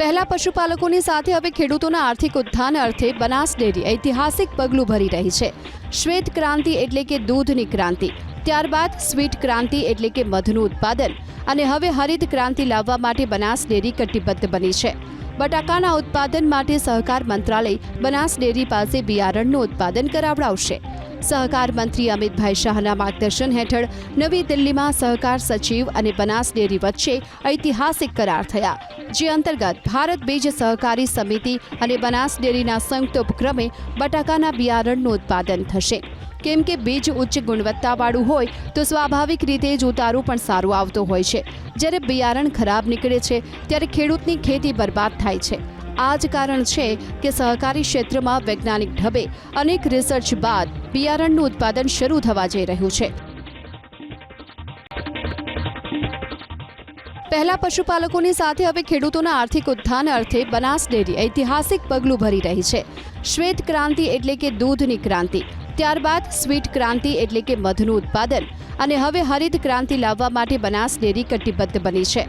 પહેલા પશુપાલકોની સાથે હવે ખેડૂતોના આર્થિક ઉત્થાન અર્થે બનાસ ડેરી ઐતિહાસિક પગલું ભરી રહી છે. શ્વેત ક્રાંતિ એટલે કે દૂધની ક્રાંતિ, ત્યારબાદ સ્વીટ ક્રાંતિ એટલે કે મધનું ઉત્પાદન અને હવે હરિત ક્રાંતિ લાવવા માટે બનાસ ડેરી કટિબદ્ધ બની છે. બટાકાના ઉત્પાદન માટે સહકાર મંત્રાલય બનાસ ડેરી પાસે બિયારણનું ઉત્પાદન કરાવડાવશે. સહકાર મંત્રી અમિતભાઈ શાહના માર્ગદર્શન હેઠળ નવી દિલ્હીમાં સહકાર સચિવ અને બનાસ ડેરી વચ્ચે ઐતિહાસિક કરાર થયા. જે અંતર્ગત ભારત બીજ સહકારી સમિતિ અને બનાસ ડેરીના સંયુક્ત ઉપક્રમે બટાકાના બિયારણનું ઉત્પાદન થશે. કેમ કે બીજ ઉચ્ચ ગુણવત્તાવાળું હોય તો સ્વાભાવિક રીતે જ ઉતારો પણ સારું આવતો હોય છે. જ્યારે બિયારણ ખરાબ નીકળે છે, ત્યારે ખેડૂતની ખેતી બરબાદ થાય છે. આ જ કારણ છે કે સહકારી ક્ષેત્રમાં વૈજ્ઞાનિક ઢબે અનેક રિસર્ચ બાદ બિયારણનું ઉત્પાદન શરૂ થવા જઈ રહ્યું છે. પહેલા પશુપાલકોની સાથે હવે ખેડૂતોના આર્થિક ઉત્થાન અર્થે બનાસ ડેરી ઐતિહાસિક પગલું ભરી રહી છે. શ્વેત ક્રાંતિ એટલે કે દૂધની ક્રાંતિ, ત્યારબાદ સ્વીટ ક્રાંતિ એટલે કે મધનું ઉત્પાદન અને હવે હરિત ક્રાંતિ લાવવા માટે બનાસ ડેરી કટિબદ્ધ બની છે.